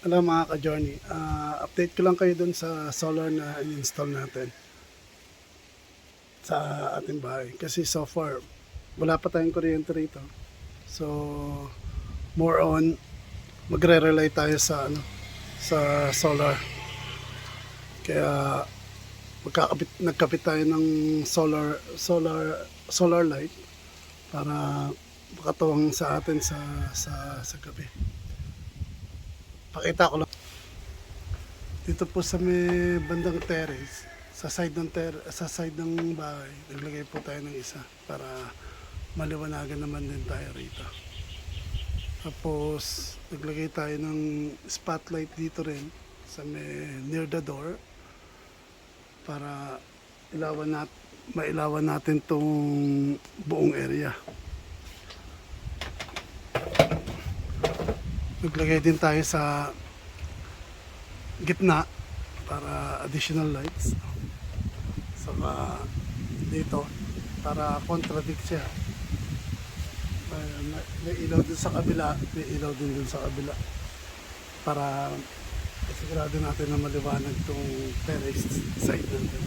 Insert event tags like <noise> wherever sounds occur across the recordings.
Hello mga ka-journey. Ah, update ko lang kayo dun sa solar na in-install natin sa ating bahay. Kasi so far, wala pa tayong kuryente rito. So, more on, magre-rely tayo sa ano sa solar. Kaya magkakapit nagkapit tayo ng solar solar solar light para makatuwang sa atin sa sa sa gabi. Pakita ko lang. Dito po sa may bandang terrace, sa side ng ter sa side ng bahay, naglagay po tayo ng isa para maliwanagan naman din tayo rito. Tapos naglagay tayo ng spotlight dito rin sa may near the door para ilawan nat mailawan natin tong buong area. Naglagay din tayo sa gitna para additional lights. Saka dito para contradict siya. May, may, ilaw din sa kabila, may ilaw din dun sa kabila. Para sigurado natin na maliwanag tong terrace side natin.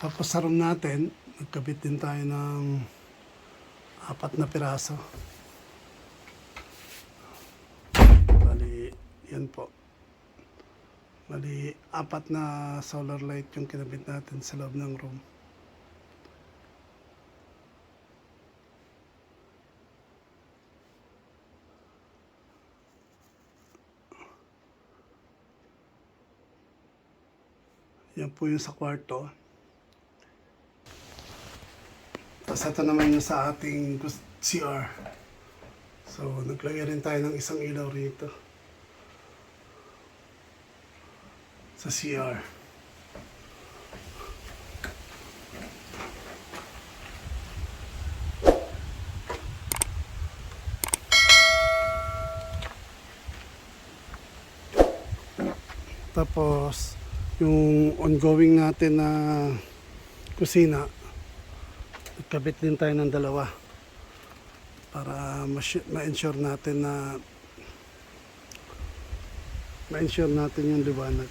Tapos sa room natin, nagkabit din tayo ng apat na piraso. Bali, yan po. Bali, apat na solar light yung kinabit natin sa loob ng room. Yan po yung sa kwarto. Tapos ito naman yung sa ating CR. So, naglagay rin tayo ng isang ilaw rito. Sa CR. Tapos, yung ongoing natin na kusina, Nagkabit din tayo ng dalawa para ma-ensure natin na ma-ensure natin yung liwanag.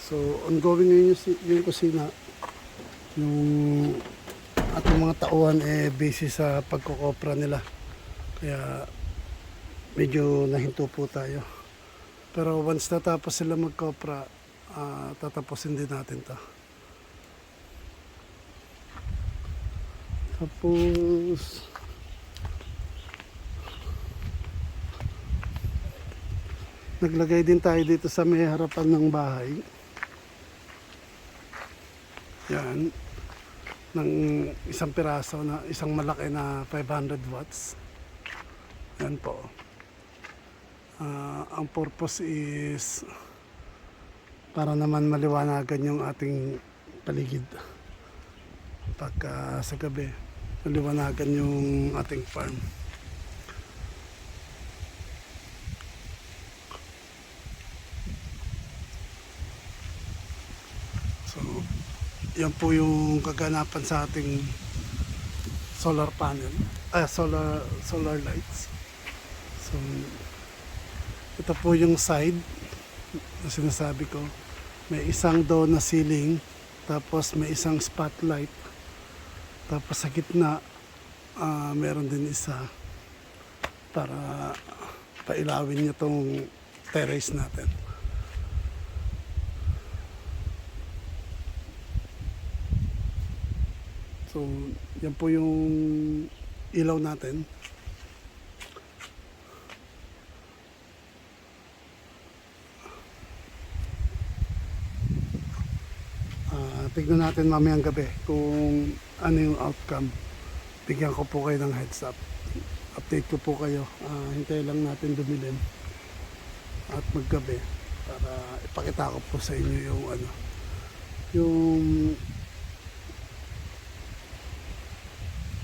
So, ongoing ngayon yung, yung kusina. Yung ating mga tauhan eh busy sa pagkukopra nila. Kaya medyo nahinto po tayo. Pero once natapos sila magkopra, ah, tatapusin din natin to. Tapos Naglagay din tayo dito sa may harapan ng bahay. Yan. Ng isang piraso na isang malaki na 500 watts. Yan po. Ah, ang purpose is para naman maliwanagan yung ating paligid pagka sa gabi maliwanagan yung ating farm. So yan po yung kaganapan sa ating solar panel. Ah solar solar lights. So ito po yung side na sinasabi ko. May isang doon na ceiling tapos may isang spotlight tapos sa gitna ah, meron din isa para pailawin niya tong terrace natin. So yan po yung ilaw natin tignan natin mamayang gabi kung ano yung outcome. Bigyan ko po kayo ng heads up. Update ko po kayo. Ah, hintay lang natin dumilim at maggabi para ipakita ko po sa inyo yung ano yung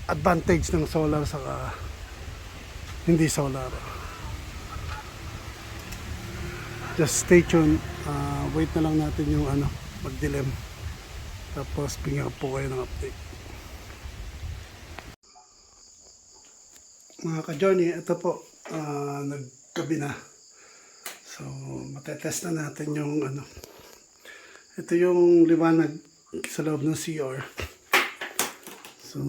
advantage ng solar sa hindi solar. Just stay tuned. Ah, wait na lang natin yung ano magdilim. Tapos bigyan po kayo ng update. Mga ka-journey, ito po. ah, naggabi na. So, matetest na natin yung ano. Ito yung liwanag sa loob ng CR. So,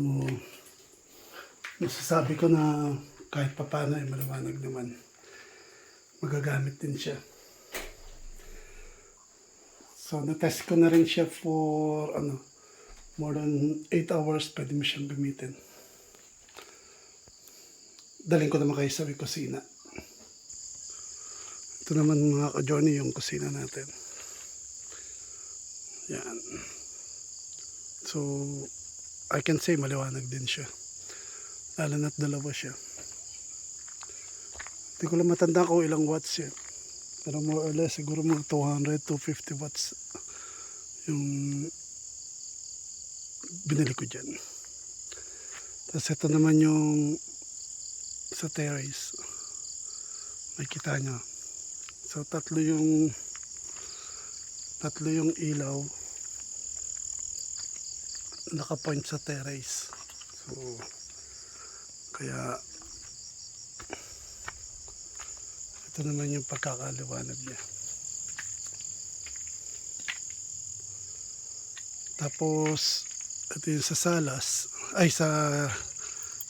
masasabi ko na kahit papano ay maliwanag naman. Magagamit din siya. So, natest ko na rin siya for ano, more than 8 hours pwede mo siyang gamitin. Daling ko naman kayo sa kusina. Ito naman mga ka-Johnny yung kusina natin. Yan. So, I can say maliwanag din siya. Lalo na't dalawa siya. Hindi ko lang matanda kung ilang watts yan. Pero more or less, siguro mga 200, 250 watts yung binili ko dyan. Tapos ito naman yung sa terrace. Makikita nyo. So tatlo yung tatlo yung ilaw nakapoint sa terrace. So kaya ito naman yung pagkakaliwanag niya. Tapos ito yung sa salas ay sa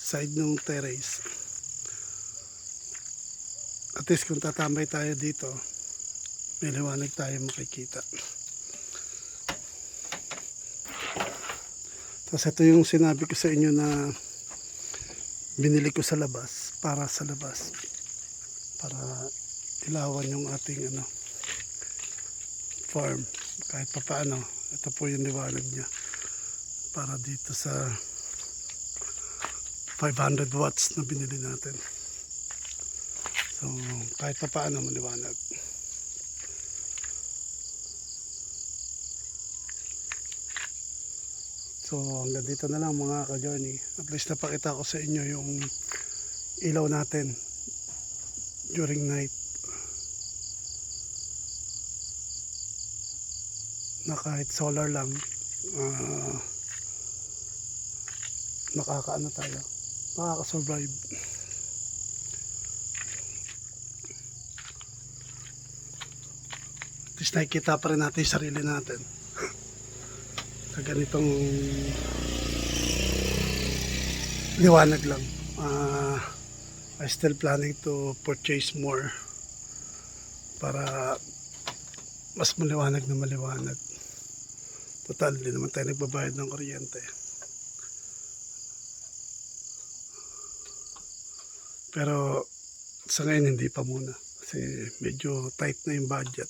side ng terrace. At least kung tatambay tayo dito, may liwanag tayo makikita. Tapos ito yung sinabi ko sa inyo na binili ko sa labas, para sa labas. Para ilawan yung ating ano, farm. Kahit pa paano, ito po yung liwanag niya. Para dito sa 500 watts na binili natin. So, kahit pa paano maliwanag. So, hanggang dito na lang mga ka-journey. At least napakita ko sa inyo yung ilaw natin during night. Na kahit solar lang, ah, nakakaano tayo, nakaka-survive. At least nakikita pa rin natin yung sarili natin. <laughs> Sa ganitong liwanag lang. Ah, I still planning to purchase more para mas maliwanag na maliwanag. Total, hindi naman tayo nagbabayad ng kuryente. Pero sa ngayon hindi pa muna kasi medyo tight na yung budget.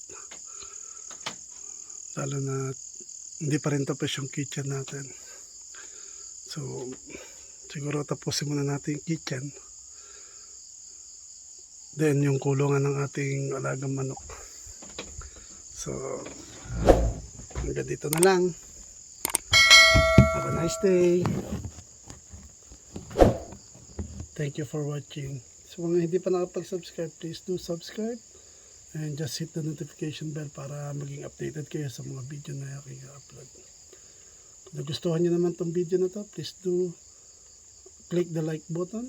Lalo na hindi pa rin tapos yung kitchen natin. So siguro tapusin muna natin yung kitchen. Then yung kulungan ng ating alagang manok. So hanggang dito na lang. Have a nice day. Thank you for watching. So mga hindi pa nakapag-subscribe, please do subscribe. And just hit the notification bell para maging updated kayo sa mga video na aking upload. Kung nagustuhan nyo naman tong video na to, please do click the like button.